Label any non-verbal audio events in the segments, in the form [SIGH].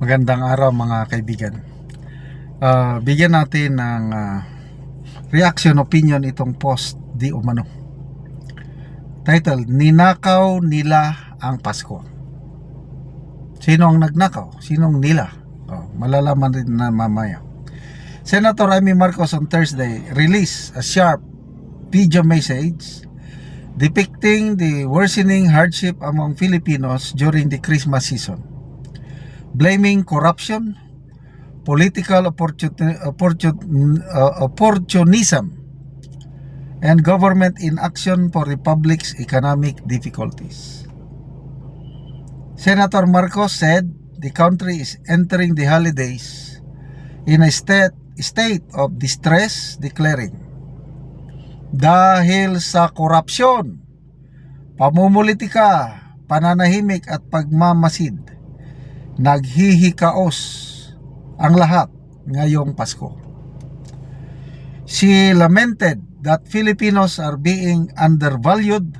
Magandang araw mga kaibigan. Ah, bigyan natin ng ah, reaction opinion itong post di umano. Title, Ninakaw nila ang Pasko. Sino ang nagnakaw? Sinong nila? Oh, malalaman rin na mamaya. Senator Amy Marcos on Thursday released a sharp video message depicting the worsening hardship among Filipinos during the Christmas season blaming corruption, political uh, opportunism, and government inaction for the public's economic difficulties. Senator Marcos said the country is entering the holidays in a state, state of distress, declaring, Dahil sa korupsyon, pamumulitika, pananahimik at pagmamasid, naghihikaos ang lahat ngayong Pasko. She lamented that Filipinos are being undervalued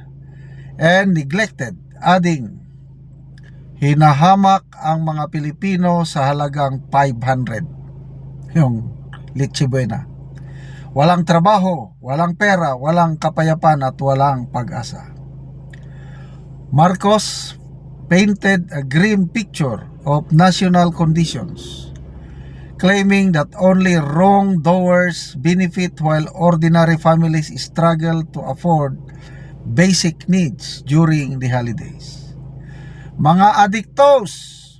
and neglected, adding, hinahamak ang mga Pilipino sa halagang 500. Yung Litchi Buena. Walang trabaho, walang pera, walang kapayapaan at walang pag-asa. Marcos painted a grim picture of national conditions, claiming that only wrongdoers benefit while ordinary families struggle to afford basic needs during the holidays. Mga adiktos,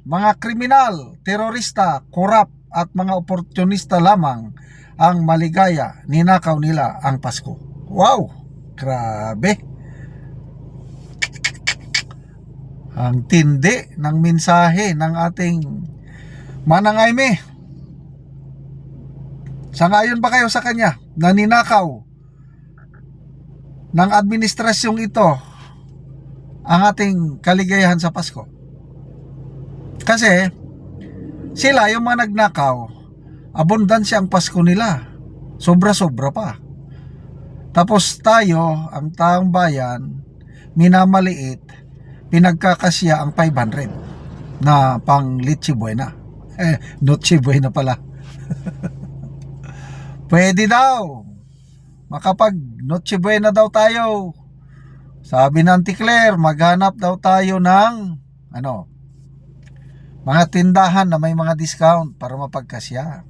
mga kriminal, terorista, korap at mga oportunista lamang ang maligaya, ninakaw nila ang Pasko. Wow! Grabe! Ang tindi ng mensahe ng ating manangayme. Sangayon ba kayo sa kanya na ninakaw ng administrasyong ito ang ating kaligayahan sa Pasko? Kasi sila yung mga nagnakaw, abundansya ang Pasko nila. Sobra-sobra pa. Tapos tayo, ang taong bayan, minamaliit, pinagkakasya ang 500 na pang Litchi Buena. Eh, Noche Buena pala. [LAUGHS] Pwede daw. Makapag Noche Buena daw tayo. Sabi ng Claire, maghanap daw tayo ng ano, mga tindahan na may mga discount para mapagkasya.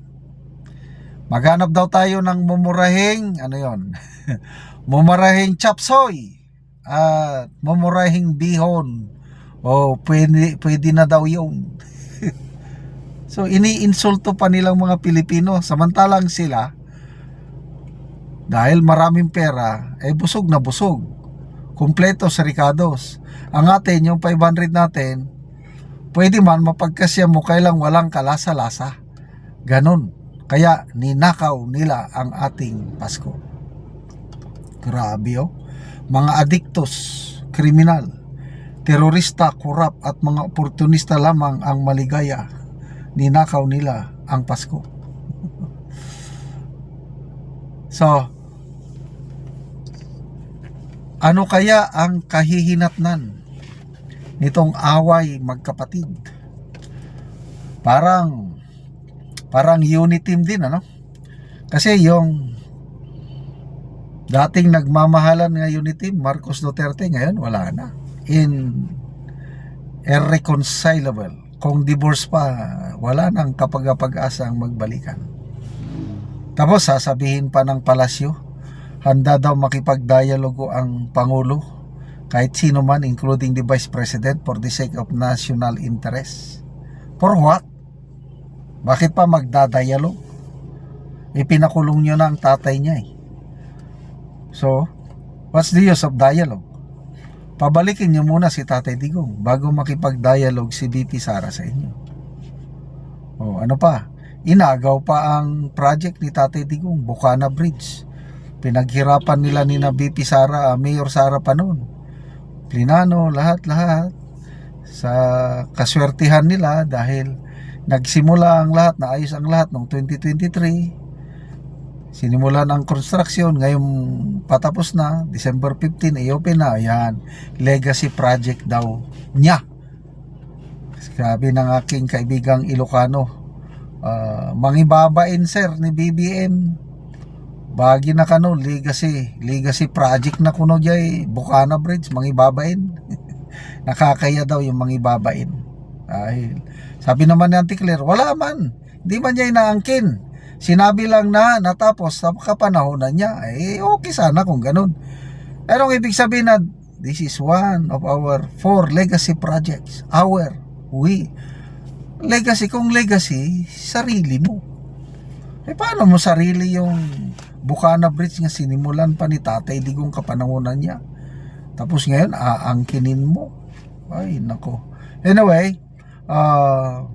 Maghanap daw tayo ng mumurahing, ano yon [LAUGHS] mumurahing chapsoy at mumurahing bihon. O pwede, pwede na daw yun. [LAUGHS] so iniinsulto pa nilang mga Pilipino samantalang sila dahil maraming pera eh busog na busog. Kumpleto sa Ricados. Ang atin yung 500 natin pwede man mapagkasya mo kailang walang kalasa-lasa. Ganon. Kaya ninakaw nila ang ating Pasko. Grabe oh mga adiktos, kriminal, terorista, kurap at mga oportunista lamang ang maligaya. Ninakaw nila ang Pasko. [LAUGHS] so, ano kaya ang kahihinatnan nitong away magkapatid? Parang parang unity team din ano? Kasi yung dating nagmamahalan nga unity Marcos Duterte ngayon wala na. In irreconcilable. Kung divorce pa wala nang kapag-asa ang magbalikan. Tapos sasabihin pa ng palasyo handa daw makipag-dialogo ang Pangulo kahit sino man including the Vice President for the sake of national interest. For what? bakit pa magdadialog? ipinakulong nyo na ang tatay niya eh So, what's the use of dialogue? Pabalikin niyo muna si Tatay Digong bago makipag-dialogue si BP Sara sa inyo. O ano pa? Inagaw pa ang project ni Tatay Digong, Bukana Bridge. Pinaghirapan nila ni na BP Sara, uh, Mayor Sara pa noon. Plinano, lahat-lahat. Sa kaswertihan nila dahil nagsimula ang lahat, naayos ang lahat noong 2023 Sinimulan ang construction, ngayong patapos na, December 15, i-open na, ayan, legacy project daw niya. Sabi ng aking kaibigang Ilocano, ah, mangibabain sir ni BBM. Bagi na kano, legacy, legacy project na kuno jay Bukana Bridge, mangibabain. [LAUGHS] Nakakaya daw yung mangibabain. Ay, sabi naman ni Auntie Claire, wala man. Hindi man niya inaangkin. Sinabi lang na natapos sa kapanahonan niya. Eh, okay sana kung ganun. Pero ang ibig sabihin na this is one of our four legacy projects. Our, we. Legacy, kung legacy, sarili mo. Eh paano mo sarili yung Bukana Bridge nga sinimulan pa ni Tatay Digong kapanahonan niya? Tapos ngayon, aangkinin mo. Ay, nako. Anyway, ah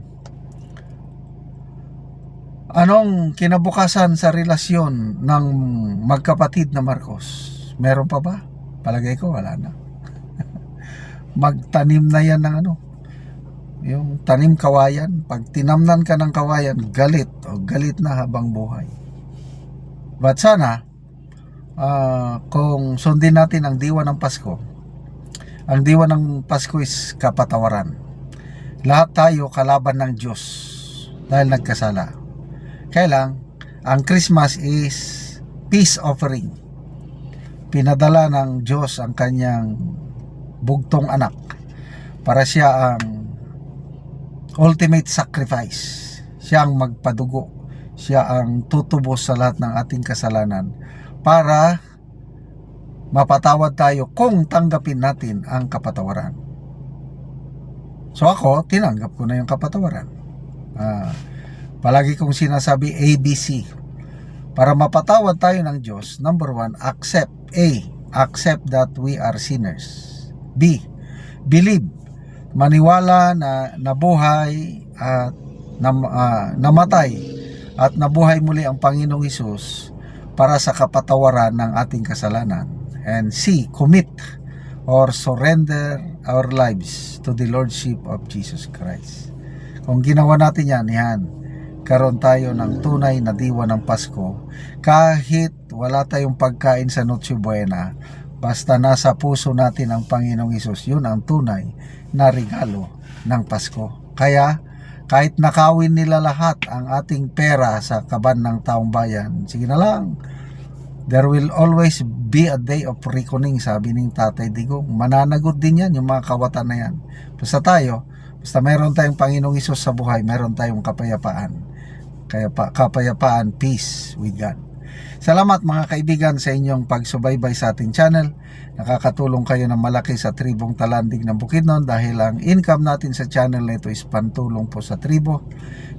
anong kinabukasan sa relasyon ng magkapatid na Marcos? Meron pa ba? Palagay ko, wala na. [LAUGHS] Magtanim na yan ng ano, yung tanim kawayan. Pag tinamnan ka ng kawayan, galit. O galit na habang buhay. But sana, ah, kung sundin natin ang diwa ng Pasko, ang diwa ng Pasko is kapatawaran. Lahat tayo kalaban ng Diyos dahil nagkasala. Kaya lang, ang Christmas is peace offering. Pinadala ng Diyos ang kanyang bugtong anak para siya ang ultimate sacrifice. Siya ang magpadugo. Siya ang tutubos sa lahat ng ating kasalanan para mapatawad tayo kung tanggapin natin ang kapatawaran. So ako, tinanggap ko na yung kapatawaran. Ah, palagi kong sinasabi ABC. Para mapatawad tayo ng Diyos, number one, accept. A, accept that we are sinners. B, believe. Maniwala na nabuhay at nam, ah, namatay at nabuhay muli ang Panginoong Isus para sa kapatawaran ng ating kasalanan. And C, commit or surrender our lives to the Lordship of Jesus Christ. Kung ginawa natin yan, yan, karon tayo ng tunay na diwa ng Pasko. Kahit wala tayong pagkain sa Noche Buena, basta nasa puso natin ang Panginoong Isus, yun ang tunay na regalo ng Pasko. Kaya, kahit nakawin nila lahat ang ating pera sa kaban ng taong bayan, sige na lang, There will always be a day of reckoning, sabi ng Tatay Digong. Mananagot din yan, yung mga kawatan na yan. Basta tayo, basta meron tayong Panginoong Isus sa buhay, meron tayong kapayapaan. Kaya pa, kapayapaan, peace with God. Salamat mga kaibigan sa inyong pagsubaybay sa ating channel. Nakakatulong kayo ng malaki sa tribong talandig ng Bukidnon dahil ang income natin sa channel na ito is pantulong po sa tribo.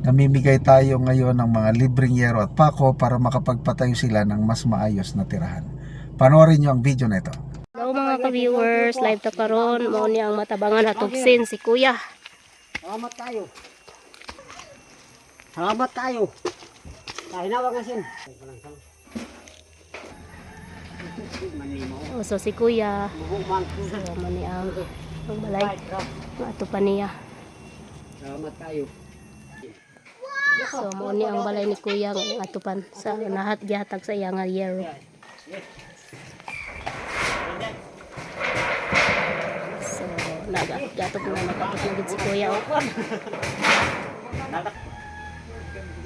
Namimigay tayo ngayon ng mga libreng yero at pako para makapagpatayo sila ng mas maayos na tirahan. Panoorin nyo ang video na ito. Hello mga ka-viewers, live ta karon mao ni ang matabangan hatugsin si Kuya. Salamat tayo. Salamat tayo. Tayo na wag asin. Manimo. O, so si Kuya, Buhumang. so mo ni ang ang balay. Ato pa niya. Salamat tayo. So mo ni ang balay ni Kuya ang atupan sa nahat gihatag sa iya nga yero. So naga gatog na nakapot na si Kuya. o.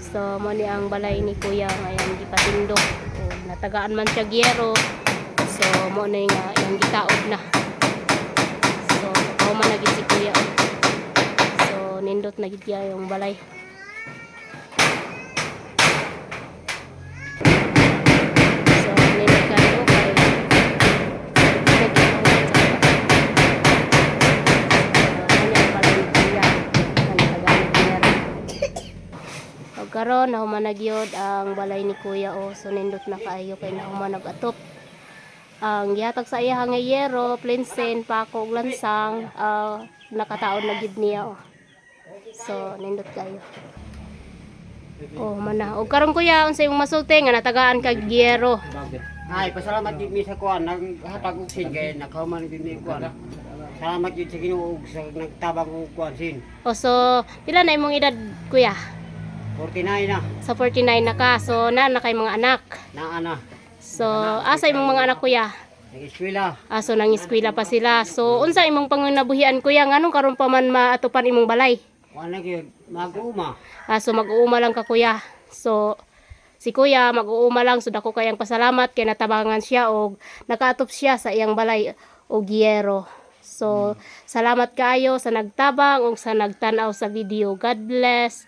So mo ni ang balay ni Kuya ngayon gipatindog. O, natagaan man siya gyero. So mo na nga yung gitaod na. So ako man na gid si Kuya. o. So nindot na yung balay. Karon na humanagyod ang balay ni Kuya o so nindot na kaayo kay na humanag atop ang gihatag sa iya nga yero, plinsen, pako, ug lansang, ah, nakataon na gid niya o. So nindot kayo. Oh, mana. O karon kuya, unsa imong masulti nga natagaan kag gyero. Ay, pasalamat gid mi sa kuan nang hatag og sin kay nakahuman gid mi kuan. Salamat gid sa Ginoo sa nagtabang og kuan sin. O so, pila na imong edad kuya? 49 na. Sa 49 na ka. So, na na kay mga anak. Na ana. So, asa imong mga anak kuya? Nag-eskwela. Aso nang eskwela pa sila. So unsa imong pangunabuhian kuya nganong karon pa man maatupan imong balay? Na gyud mag-uma. Ah, so mag-uuma lang ka kuya. So si kuya mag-uuma lang so dako kayang pasalamat kay natabangan siya og nakaatop siya sa iyang balay og yero. So salamat kaayo sa nagtabang ug sa nagtan-aw sa video. God bless.